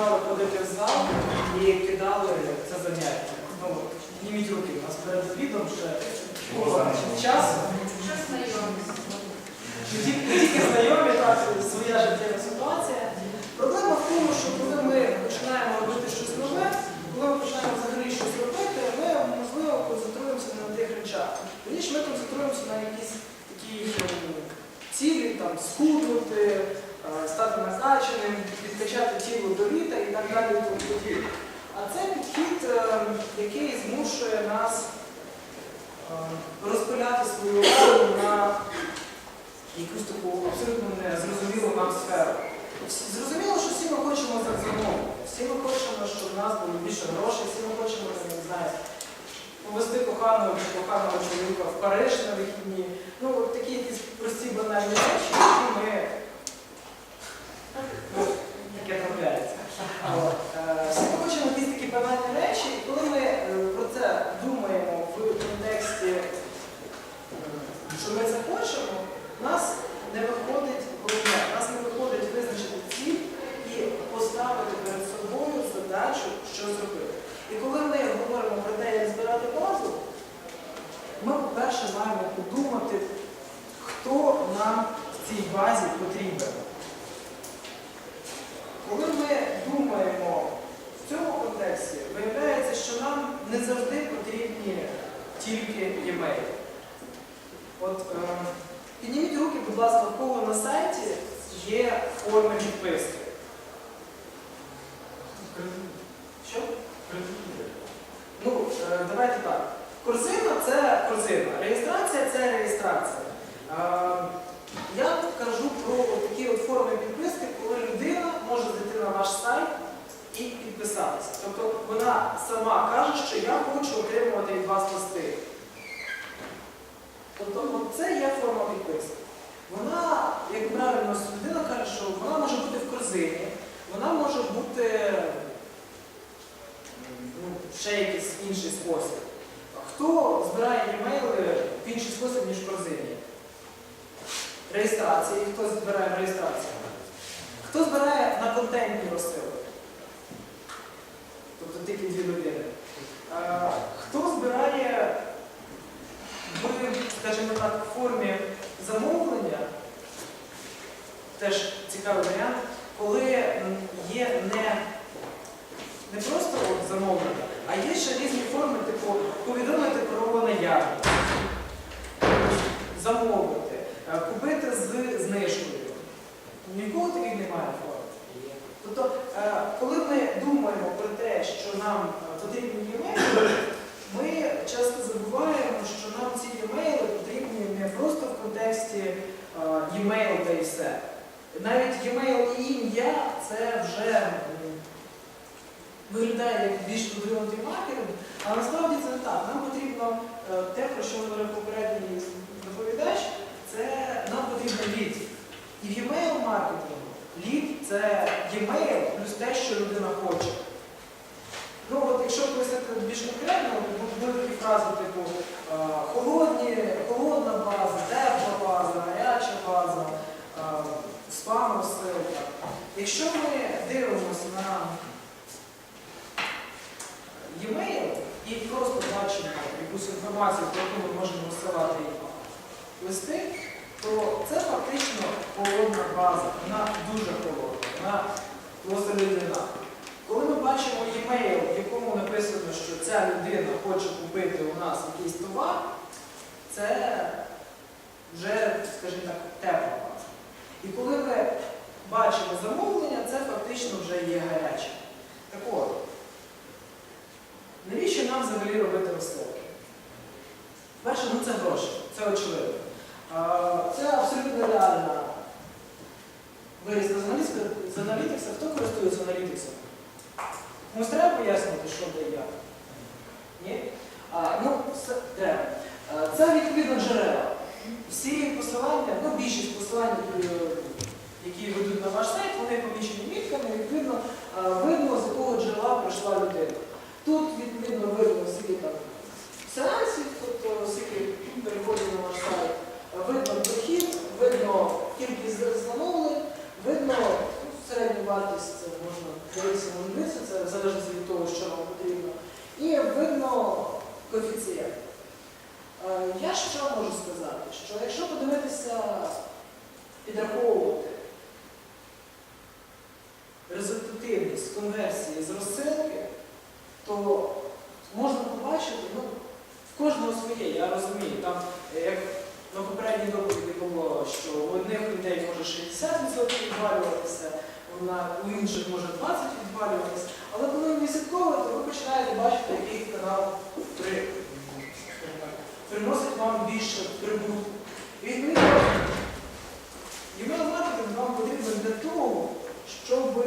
починали ходити в зал і кидали це заняття. Ну, зніміть руки, у нас перед обідом ще час. Не тільки, знайомі, так своя життєва ситуація. Проблема в тому, що коли ми починаємо робити щось нове, коли ми починаємо взагалі щось робити, ми можливо концентруємося на тих речах. Тоді ми концентруємося на якісь такі цілі, там, скутнути, е, стати накачаним, підкачати тіло до літа і так далі. А це підхід, ем, який змушує нас ем, розпиляти свою увагу на якусь таку абсолютно незрозумілу нам сферу. Зрозуміло, що всі ми хочемо за замову. Всі ми хочемо, щоб в нас було більше грошей, всі ми хочемо, не знаю, повезти коханого чи коханого чоловіка в Париж на вихідні. Ну, такі якісь прості банальні речі, які ми таке трапляється. Е, хочемо якісь такі банальні речі, і коли ми е, про це думаємо в контексті е, що ми це хочемо, нас не виходить головне, нас не виходить визначити ціль і поставити перед собою задачу, що зробити. І коли ми говоримо про те, як збирати базу, ми, по-перше, маємо подумати, хто нам в цій базі потрібен. Коли ми думаємо в цьому контексті, виявляється, що нам не завжди потрібні тільки e-mail. От е, підніміть руки, будь ласка, в кого на сайті є форми підписки. Що? Ну, е, давайте так. Корзина це корзина. Реєстрація це реєстрація. Е, я кажу про такі от форми підписки, коли людина може зайти на ваш сайт і підписатися. Тобто вона сама каже, що я хочу отримувати від вас листи. Тобто це є форма підписки. Вона, як правильно людина каже, що вона може бути в корзині, вона може бути ну, ще якийсь інший спосіб. Хто збирає емейли в інший спосіб, ніж в корзині? Реєстрація. І хто збирає в реєстрацію? Хто збирає на контентні розсилки? Тобто тільки дві людини. Е, Хто збирає в, скажімо так, формі замовлення, теж цікавий варіант, коли є не, не просто замовлення, а є ще різні форми, типу повідомити про наявність, замовити, е, купити з знижкою. Нікого таких немає форм. Тобто, е, коли ми думаємо про те, що нам е, потрібні емейли, ми часто забуваємо, що нам ці емейли потрібні не просто в контексті е, e-mail та і все. Навіть e-mail і ім'я це вже виглядає як більш продвинутий маркетинг, а насправді це не так. Нам потрібно е, те, про що говорив попередній доповідач, це нам потрібен лід. І в e-mail маркетингу лід це e-mail плюс те, що людина хоче. Ну от якщо пояснити більш конкретно, будуть такі фрази типу холодні, холодна база, тепла база, гаряча база, спам розсилка. Якщо ми дивимося на e-mail і просто бачимо якусь інформацію, про яку ми можемо розсилати листи, то це фактично холодна база. Вона дуже холодна, вона просто людина. Коли ми бачимо e-mail, в якому написано, що ця людина хоче купити у нас якийсь товар, це вже, скажімо так, тепла база. І коли ми бачимо замовлення, це фактично вже є гаряче. Так от, навіщо нам взагалі робити розсилки? Перше, ну це гроші, це очевидно. Це абсолютно реальна вирізка з аналітикса. Хто користується аналітиксом? Комусь треба пояснювати, що де як? Ні? А, ну, це, де? Це відповідно джерела. Всі посилання, ну більшість посилань, е, які ведуть на ваш сайт, вони помічені мітками, відповідно, видно, з якого джерела прийшла людина. Тут, відповідно, видно з там сеансів, тобто скільки переходів на ваш сайт, видно дохід, видно кількість замовлень, видно ну, середню вартість, це можна дивитися на одиницю, це в залежності від того, що вам потрібно. І видно коефіцієнт. Е, Я що можу сказати? Що якщо подивитися, підраховувати результативність конверсії з розсилки, то можна побачити, ну, в кожного своє, я розумію. Там, е, як на попередній доповіді було, що у одних людей може 60% відвалюватися, у інших може 20% відвалюватися. Але коли ви відслідковуєте, ви починаєте бачити, який канал при, приносить вам більше прибутку. Відповідно, email маркетинг вам потрібен для того, щоб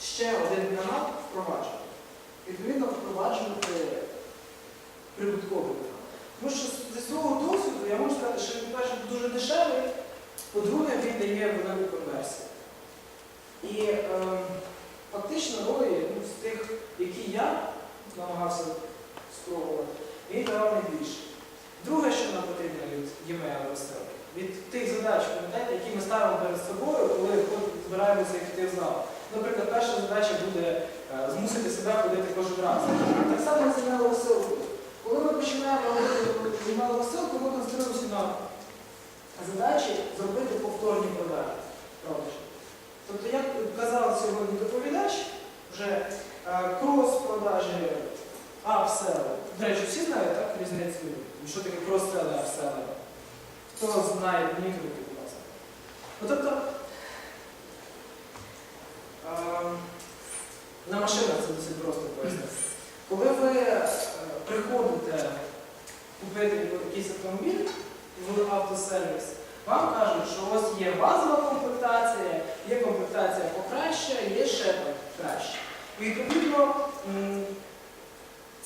ще один канал впроваджувати. Відповідно, впроваджувати прибутковий канал. Тому що зі свого досвіду я можу сказати, що він перше дуже дешевий, по-друге, він дає велику конверсію. І е, фактично ролі ну, з тих, які я намагався спробувати, він давав найбільше. Друге, що нам потрібно від e-mail від тих задач, пам'ятаєте, які ми ставимо перед собою, коли збираємося йти в зал. Наприклад, перша задача буде е, змусити себе ходити кожен раз. Так само з email розсилкою. Коли ми починаємо робити розсилку, ми концентруємося на задачі зробити повторні продажі. Тобто, як казав сьогодні доповідач, вже е, крос-продажі апсел. До речі, всі знають так, різницю, що таке крос-сел і? Хто знає, мені будь ласка. Ну, тобто, е, на машинах це досить просто пояснити. Коли ви е, приходите купити якийсь автомобіль в автосервіс, вам кажуть, що вас є базова комплектація, є комплектація покраща, є ще краще. Відповідно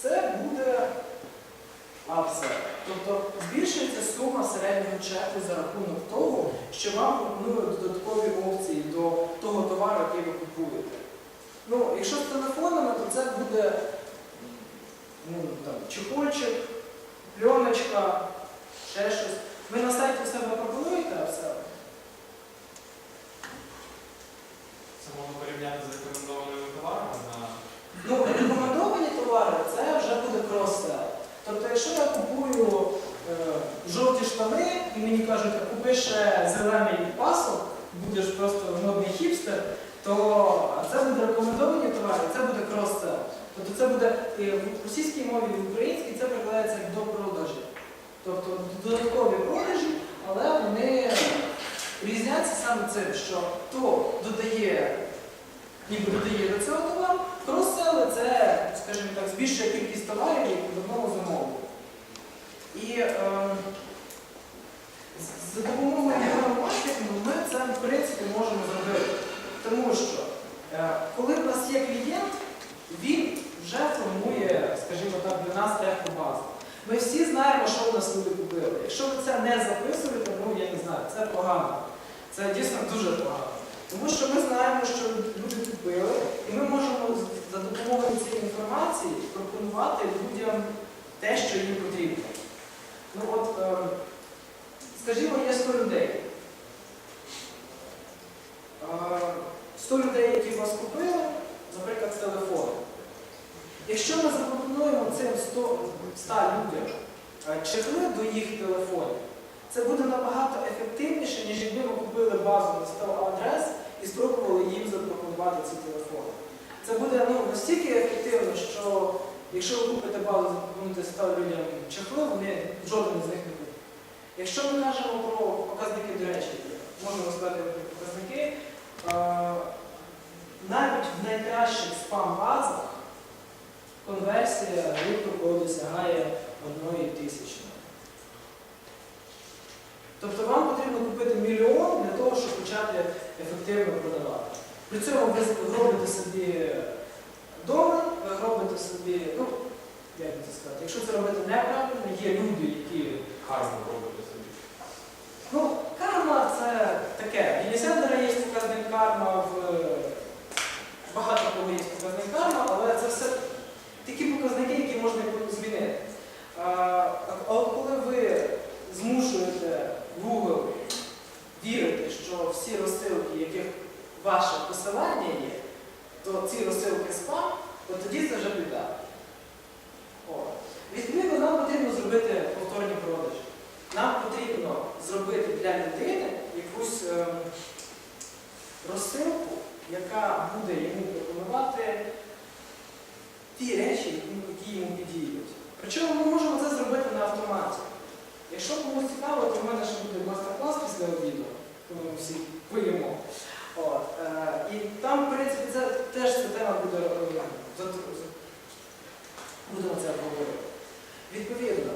це буде апсел. Тобто збільшується сума середнього чеку за рахунок того, що вам пропонують додаткові опції до того товару, який ви купуєте. Ну, якщо з телефонами, то це буде ну, там, чехольчик, пленочка, ще щось. Ви на сайті у себе пропонуєте все? Це можна порівняти з рекомендованими товарами на Ну, рекомендовані товари це вже буде крос-сел. Тобто, якщо я купую е, жовті штани і мені кажуть, а купи ще зелений пасок, будеш просто модний хіпстер, то це буде рекомендовані товари, це буде крос-сел. Тобто це буде в російській мові, в українській це перекладається як до продажі. Тобто додаткові продажі, але вони різняться саме цим, що хто додає, ніби додає до цього товару, крос-сели це, скажімо так, збільшує кількість товарів в одному замовленні. І е, за допомогою маркетингу ми це в принципі можемо зробити. Тому що е, коли в нас є клієнт, він вже формує, скажімо так, для нас технобазу. Ми всі знаємо, що у нас люди купили. Якщо ви це не записуєте, ну я не знаю, це погано. Це дійсно дуже погано. Тому що ми знаємо, що люди купили, і ми можемо за допомогою цієї інформації пропонувати людям те, що їм потрібно. Ну от, е, скажімо, є 100 людей. Е, 100 людей, які вас купили, наприклад, з телефону. Якщо ми запропонуємо цим 100, 100 людям е, чехли до їх телефонів, це буде набагато ефективніше, ніж якби ми купили базу на 100 адрес і спробували їм запропонувати ці телефони. Це буде ну, настільки ефективно, що якщо ви купите базу, запропонуєте 100 людям чехли, вони жоден з них не буде. Якщо ми кажемо про показники, до речі, можемо сказати про показники, е, навіть в найкращих спам-базах конверсія коли досягає одної тисячної. Тобто вам потрібно купити мільйон для того, щоб почати ефективно продавати. При цьому ви робите собі домен, ви робите собі, ну, як би це сказати, якщо це робити неправильно, є люди, які. карму робити собі. Ну, карма це таке. В Єлісендера є показник карма, в багато кого є показник карма, але це все такі показники, які можна змінити. А от коли ви змушуєте Google вірити, що всі розсилки, яких ваше посилання є, то ці розсилки спам, то тоді це вже біда. Відповідно, нам потрібно зробити повторні продажі. Нам потрібно зробити для людини якусь е розсилку, яка буде йому пропонувати ті речі, які- йому підійдуть. Причому ми можемо це зробити на автоматі. Якщо комусь цікаво, то в мене ще буде мастер-клас після обіду, коли ми всі поїмо. От, е, і там, в принципі, це теж ця тема буде будемо це обговорювати. Відповідно,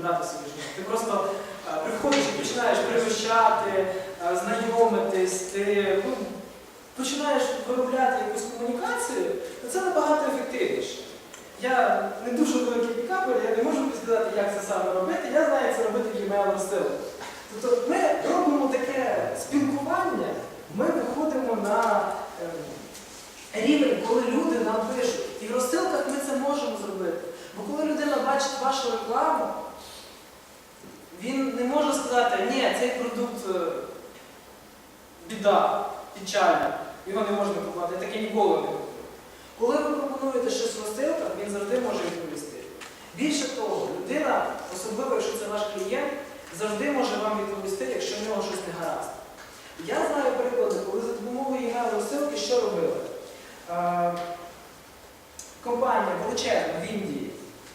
вибирати собі життя, ти просто е, приходиш і починаєш пригощати, е, знайомитись, ти ну, починаєш виробляти якусь комунікацію, то це набагато ефективніше. Я не дуже великий пікапер, я не можу сказати, як це саме робити, я знаю, як це робити email розсилку. Тобто ми робимо таке спілкування, ми виходимо на ем, рівень, коли люди нам пишуть. І в розсилках ми це можемо зробити. Бо коли людина бачить вашу рекламу, він не може сказати, ні, цей продукт е, біда, печальна, його не можна купувати. Я таке ніколи не роблю. Коли ви пропонуєте щось в він завжди може відповісти. Більше того, людина, особливо якщо це ваш клієнт, завжди може вам відповісти, якщо в нього щось не гаразд. Я знаю приклади, коли за допомогою email розсилки що робили. Е, компанія величезна в Індії,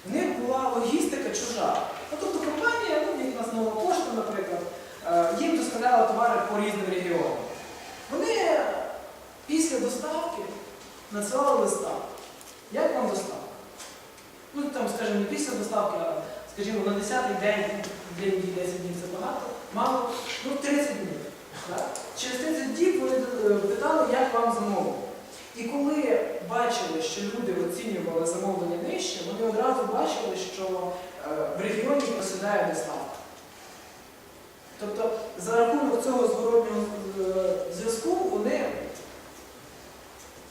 в них була логістика чужа. Ну, тобто компанія, ну, як у нас нова пошта, наприклад, е, їм доставляла товари по різним регіонам. Вони після доставки надсилали листа. Як вам доставка? Ну, там, скажімо, не після доставки, а скажімо, на 10-й день, Індії 10 днів це багато, мало, ну 30 днів. Так? Через 30 днів вони е, питали, як вам замовлення. І коли бачили, що люди оцінювали замовлення нижче, вони одразу бачили, що е, в регіоні просідає доставка. Тобто за рахунок цього зворотнього е, зв'язку вони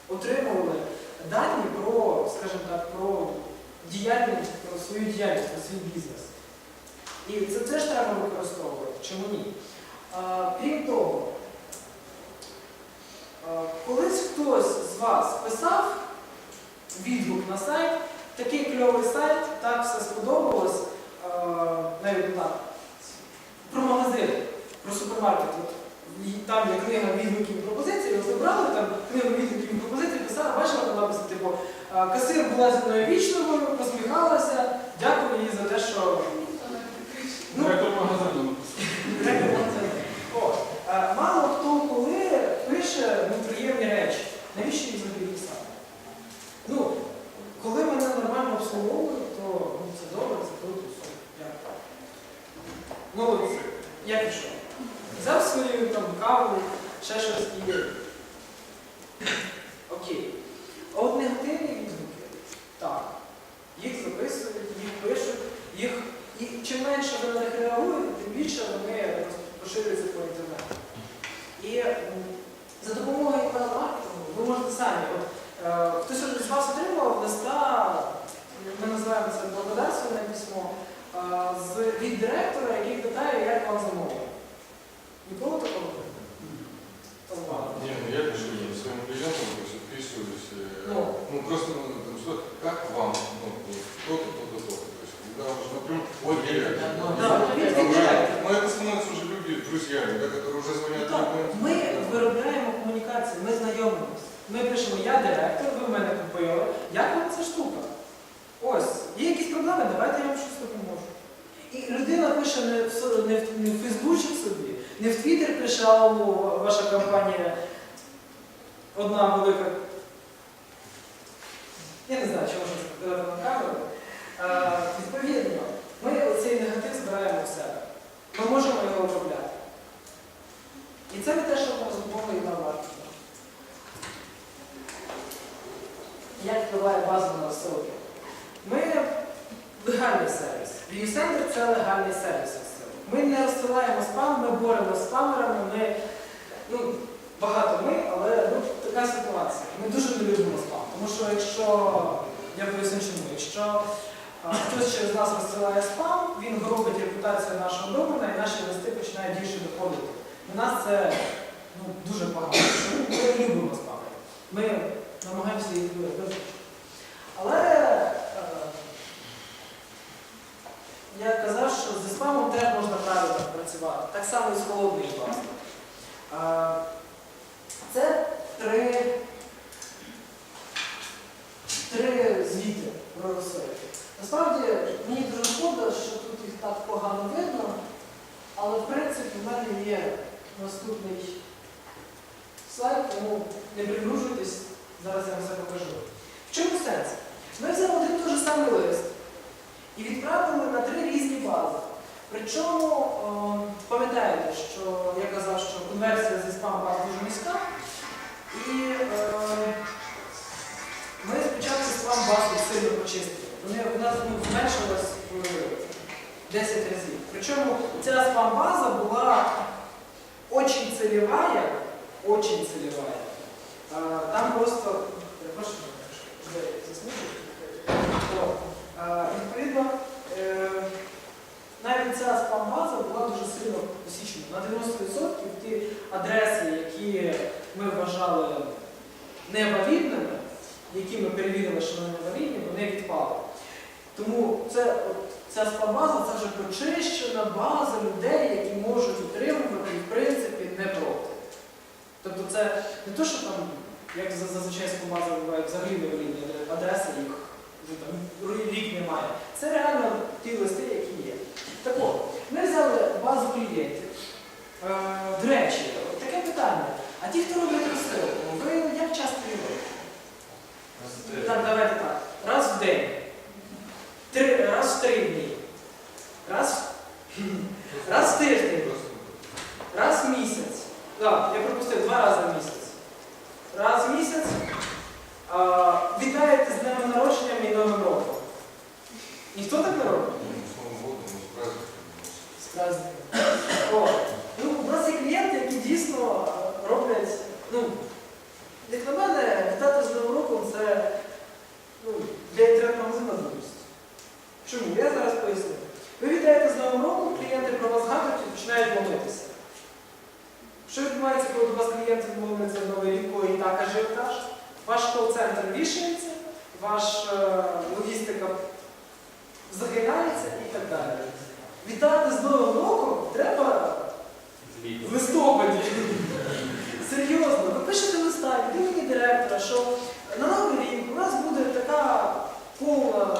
отримували дані про, скажімо так, про діяльність, про свою діяльність, про свій бізнес. І це теж треба використовувати. Чому ні? Крім того, колись хтось з вас писав відгук на сайт, такий кльовий сайт, так все сподобалось, навіть так, про магазин, про супермаркет. І Там є книга відгуків і пропозицій, його забрали, там книгу відгуків і пропозицій писали, бачила написано, типу, касир була зі мною вічливою, посміхалася, дякую їй за те, що Ну. О, е, Мало хто коли пише ну, приємні речі. Навіщо їх взагалі писати? Ну, коли мене нормально обслуговують, то ну, це добре, це круто, все. Дякую. Молодці. Я пішов. Взяв свою там каву, ще щось і. Окей. А от негативні відгуки, так, їх записують, їх пишуть, їх, і чим менше ви на них реагуєте, тим більше вони поширюються по інтернету. І за допомогою email-маркетингу ви можете самі. От, е, хтось з вас отримав листа, ми називаємо це благодарственне письмо, з, від директора, який питає, як вам замовлення. Ніколи такого не було? Там мало. Не, ну я пишу не своим клиентам, то есть отписываюсь. э, Ну. Ну, просто, ну, там, что, как вам, ну, вот, то-то, то-то, то-то. То есть, когда уже напрямую, ой, директор. Да, Ну, від там уже- директора. Ну, это становятся уже люди друзьями, да, которые уже звонят. Так, другим. Ми виробляємо комунікацію, ми знайомимося. Ми пишемо, я директор, ви в мене купили. Як вам ця штука? Ось, є якісь проблеми, давайте я вам щось допоможу. І людина пише не в, не в, не в Фейсбуці собі, не в Твіттер пише, а ваша компанія одна велика. Я не знаю, можна це на камеру. Відповідно, ми цей негатив збираємо в себе. Ми можемо його обробляти. І це не те, що ми розмовили на маркетингу. Як впливає база на розсилки? Ми легальний сервіс. Ревісендер це легальний сервіс. Ми не розсилаємо спам, ми боремося з спамерами, ми, ну, багато ми, але ну, така ситуація. Ми дуже не любимо спам. Тому що якщо, я поясню чому, якщо хтось через нас розсилає спам, він гробить репутацію нашого домена і наші листи починають більше доходити. Для нас це ну, дуже погано. Ми не любимо спами. Ми намагаємося їх визначити. Але е, я казав, що зі спамом теж можна правильно працювати. Так само і з холодною пастою. Е, Це три, три звіти про розсилки. Насправді мені дуже шкода, що тут їх так погано видно, але в принципі в мене є наступний слайд, тому не примружуйтесь, зараз я вам все покажу. В чому сенс? Ми взяли один той же самий лист і відправили на три різні бази. Причому, е, пам'ятаєте, що я казав, що конверсія зі спам баз дуже низька, і е, ми спочатку спам базу сильно почистили. Вони у нас ну, зменшилось в 10 разів. Причому ця спам-база була очень целевая, очень целевая. А, Там просто, перепрошую, вже засмучую. О, а, Відповідно, е, ця спам-база була дуже сильно посічена. На 90% ті адреси, які ми вважали невалідними, які ми перевірили, що вони невалідні, вони відпали. Тому це, от, ця спам-база це вже прочищена база людей, які можуть утримувати і в принципі не проти. Тобто це не те, що там, як зазвичай спам-база буває, взагалі невалідні адреси, їх рік немає. Це реально ті листи, які є. Так от, ми взяли базу клієнтів. Е, до речі, таке питання. А ті, хто роблять розсилку, ви як часто її робите? Так, давайте так. Раз в день. Три, раз в три дні. Раз, раз в тиждень. Раз в місяць. Так, я пропустив два рази в місяць. Раз в місяць. Вітаєте з днем народження і Новим роком. Ніхто так не робить? ну, с Новым годом, ну, с праздником. З праздником. О, ну, у нас є клієнти, які дійсно е, роблять, ну, як на мене, вітати з Новим роком це ну, для інтернет-магазину дурість. Чому? Я зараз поясню. Ви вітаєте з Новим роком, клієнти про вас згадують і починають молитися. Що відбувається, коли до вас клієнти молиться в новий рік і так ажіотаж? Ваш кол-центр вішається, ваш е, логістика загинається і так далі. Вітати з Новим роком треба в листопаді. Серйозно, ви пишете листа від імені директора, що на новий рік у нас буде така повна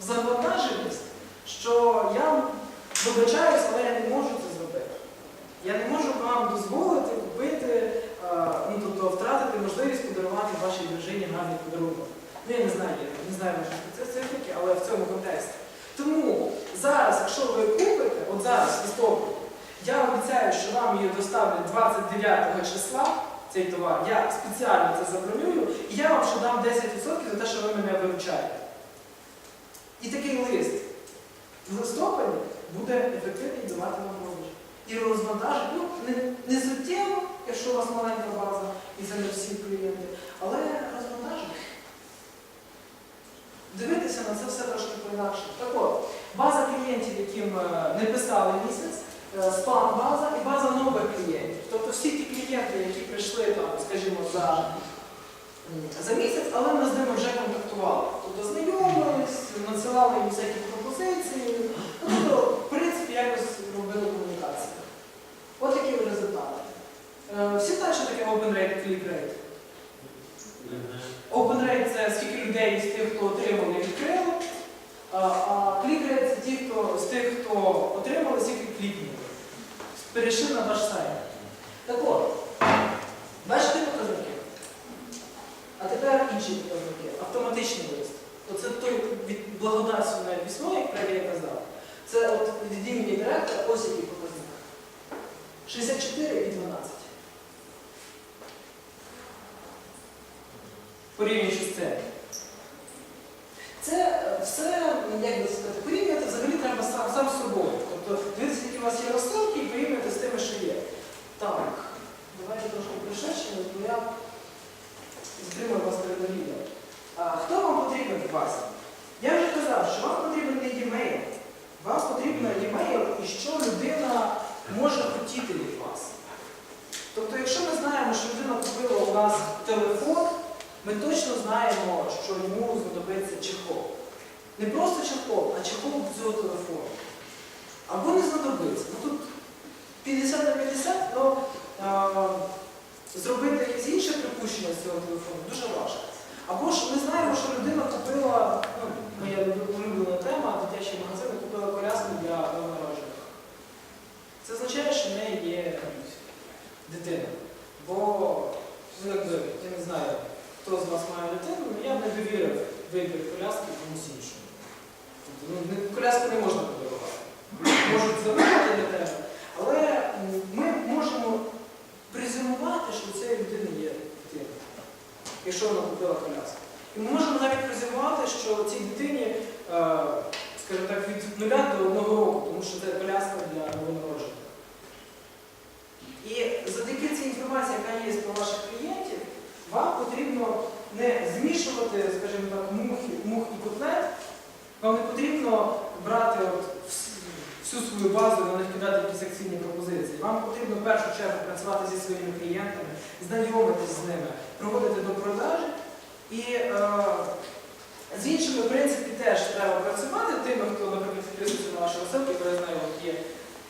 завантаженість, що я вибачаюсь, але я не можу це зробити. Я не можу вам дозволити купити, а, ну тобто втратити можливість подарувати вашій дружині гарний подарунок. Ну я не знаю, я не знаю ваші специфіки, але в цьому контексті. Тому зараз, якщо ви купите, от зараз в я обіцяю, що вам її доставлять 29 числа, цей товар, я спеціально це забронюю, і я вам ще дам 10% за те, що ви мене виручаєте. І такий лист в листопаді буде ефективний давати вам гроші. І розвантажить, ну, не, не суттєво, якщо у вас маленька база, і це не всі клієнти, але розвантажить. Дивитися на це все трошки по-інакше. Так от, база клієнтів, яким е, не писали місяць, е, спам-база і база нових клієнтів. Тобто всі ті клієнти, які прийшли, там, скажімо, за, за місяць, але ми з ними вже контактували. Тобто знайомились, надсилали їм всякі пропозиції. Ну, тобто, в принципі, якось робили комунікацію. От такі результати. Е, Всі знають, що таке open це скільки людей з тих, хто отримали і відкрили, а, а це ті, хто, з тих, хто отримали, скільки клікнули. Перейшли на ваш сайт. Так от, бачите показники? А тепер інші показники. Автоматичний лист. Оце той від благодатственне письмо, як правильно я казав. Це от від імені директора ось який показник. 64 і 12. Порівнюючи з цим. Це е, все, як би сказати, порівняти взагалі треба сам, сам з собою. Тобто дивитися, які у вас є розсилки, і порівнювати з тими, що є. Так, давайте трошки пришвидшимо, бо я затримую вас перед Хто вам потрібен в базі? Я вже казав, що вам потрібен не e-mail. Вам потрібен e-mail і що людина може хотіти від вас. Тобто, якщо ми знаємо, що людина купила у нас телефон, ми точно знаємо, що йому знадобиться чехол. Не просто чехол, а чехол цього телефону. Або не знадобиться. Ну тут 50 на 50, але зробити якесь інше припущення з цього телефону дуже важко. Або ж ми знаємо, що людина купила, ну, моя улюблена тема, дитячий магазин, купила коляску для новонароджених. Це означає, що в неї є дитина. Бо, ну, я не знаю, хто з вас має дитину, ну, я б не довірив вибір коляски комусь іншому. Ну, коляску не можна подарувати. Можуть замовити для тебе, але ми можемо презюмувати, що у цієї людини є дитина, якщо вона купила коляску. І ми можемо навіть презюмувати, що цій дитині, е, скажімо так, від нуля до одного року, тому що це коляска для новонароджених. І завдяки цій інформації, яка є про ваших клієнтів, вам потрібно не змішувати, скажімо так, мухи, мух і котлет. Вам не потрібно брати от всю свою базу на них кидати якісь акційні пропозиції. Вам потрібно в першу чергу працювати зі своїми клієнтами, знайомитись з ними, проводити до продажі. І е, з іншими, в принципі, теж треба працювати тими, хто, наприклад, підписується на ваші розсилки, бо я знаю, от є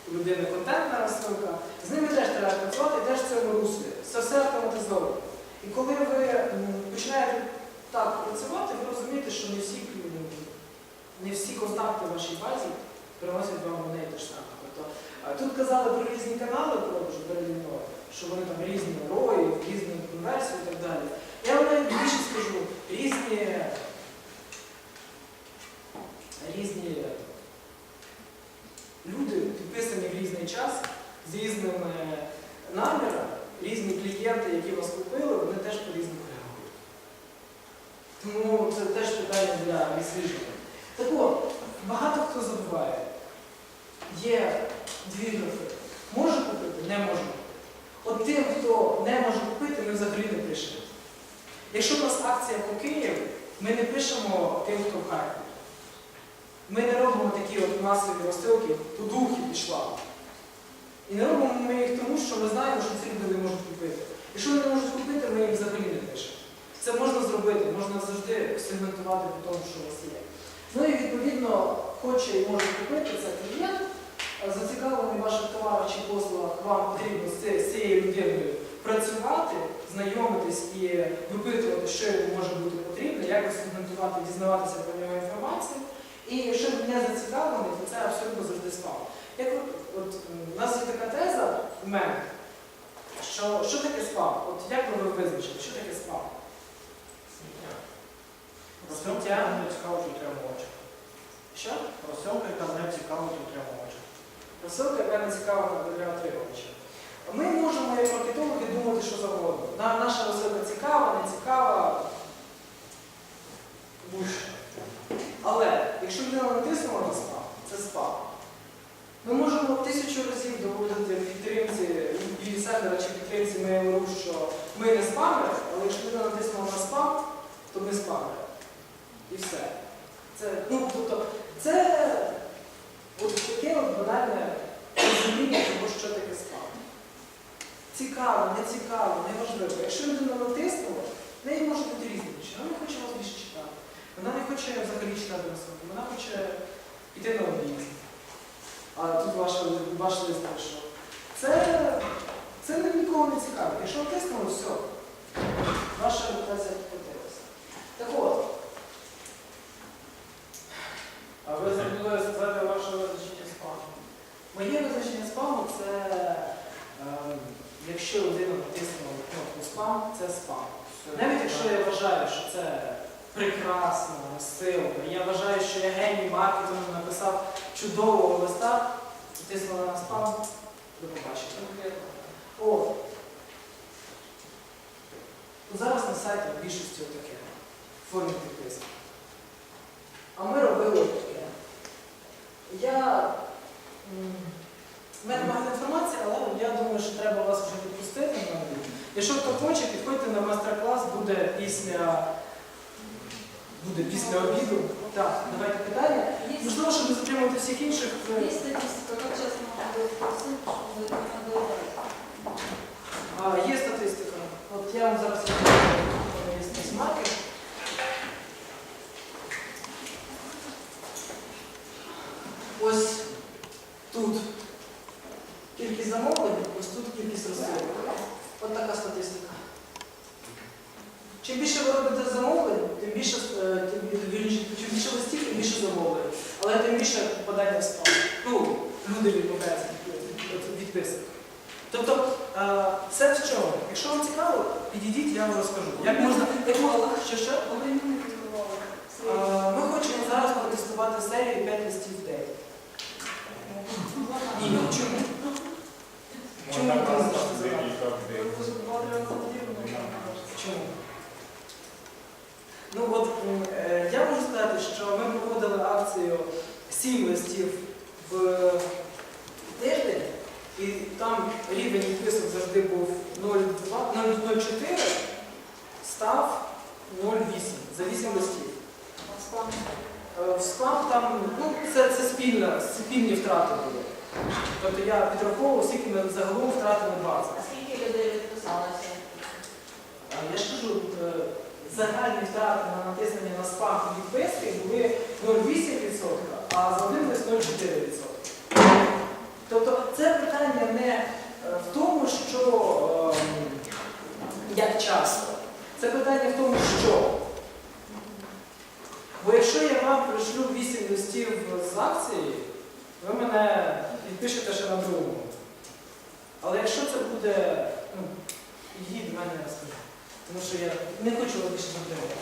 у людини контентна розсилка. З ними теж треба працювати, теж в цьому. Це все автоматизовано. І коли ви починаєте так працювати, ви розумієте, що не всі, не всі контакти в вашій базі приносять вам одне і те ж саме. Тобто, тут казали про різні канали продажу переліно, що вони там різні рої, різні конверсії і так далі. Я вам навіть більше скажу, різні, різні люди підписані в різний час з різними намірами, різні клієнти, які вас купили, вони теж по-різному реагують. Тому це теж питання для відслідження. Так от, багато хто забуває. Є дві графи. Може купити, не може купити. От тим, хто не може купити, ми взагалі не пишемо. Якщо у нас акція по Києву, ми не пишемо тим, хто в Харкові. Ми не робимо такі от масові розсилки, по духі пішла. І не робимо ми їх тому, що ми знаємо, що ці люди не можуть купити. Якщо вони не можуть купити, ми їм взагалі не пишемо. Це можна зробити, можна завжди сегментувати по тому, що у вас є. Ну і відповідно, хоче і може купити це клієнт, зацікавлений ваших товарах чи послугах, вам потрібно з цією людиною працювати, знайомитись і випитувати, що йому може бути потрібно, як сегментувати, дізнаватися про нього інформацію. І якщо не зацікавлений, то це абсолютно завжди спам. Як от, у нас є така теза в мене, що, що таке спам? От як ви визначили, що таке спам? Розсилка, яка не цікавить утримувача. Що? Розсилка, яка не цікавить утримувача. розсилка, яка не цікава для отримувача. Ми можемо, як маркетологи, думати, що завгодно. Наша розсилка цікава, не цікава. Будь-що. Але якщо людина натиснула на спам, це спам. Ми можемо тисячу разів доводити в підтримці від сервера чи підтримці Mail.ru, що ми не спамери, але якщо людина натиснула на спам. І все. Це, ну, тобто, це от таке от банальне розуміння того, що таке спам. Цікаво, не цікаво, неважливо. Якщо людина натиснула, в неї може бути різні речі. Вона не хоче вас більше читати. Вона не хоче взагалі читати на суді, вона хоче піти на обід. А тут ваш, лист прийшов. Це, це нікого не цікавить. Якщо натиснули, все. Ваша репутація покотилася. Так от. А ви забули сказати ваше визначення спаму. Моє визначення спаму це е, якщо людина натиснула на кнопку спам, це спам. Навіть якщо я вважаю, що це прекрасна розсилка, я вважаю, що я геній маркетингу написав чудового листа, натиснула на спам, до побачення. О, тут зараз на сайті в більшості таке, в формі підписки. А ми робили таке. Я м, в мене багато інформації, але я думаю, що треба вас вже відпустити. Якщо хто хоче, підходьте на майстер-клас, буде після, буде після обіду. Так, давайте питання. Можливо, щоб не затримувати всіх інших. есть статистика, как часто надоедать. А, є статистика. От я вам зараз у є маркер. Ось тут кількість замовлень, ось тут кількість розсилок. От така статистика. Чим більше ви робите замовлень, тим більше, е, тим, вірніше, чим більше листів, тим більше замовлень. Але тим більше попадання в спам. Ну, люди відмовляються від- від. Тобто, е, це в чому? Якщо вам цікаво, підійдіть, я вам розкажу. Як можна, як можна, що що? По времени перебывала. Е, Ми хочемо зараз протестувати серію 5 листів в день. Ні, ну чому? Чому ви? Чому? Ну от е, я можу сказати, що ми проводили акцію 7 листів в тиждень, і там рівень відписок завжди був 0,2, 0,04, став 0,8 за 8 листів. Е, В спам там, ну, це, це спільна, спільні втрати були. Тобто я підраховував, скільки ми загалом втратили 20. А скільки людей відписалося? Я ж кажу, е, загальні втрати на натиснення на спам і відписки були 0,8%, а лист 0,4%. Тобто це питання не е, в тому, що ем, як часто. Це питання в тому, що. Бо якщо я вам пришлю 8 листів з акції, ви мене підпишете ще на другому. Але якщо це буде, ну, її мене не розкажу. Тому що я не хочу вас більше затримувати.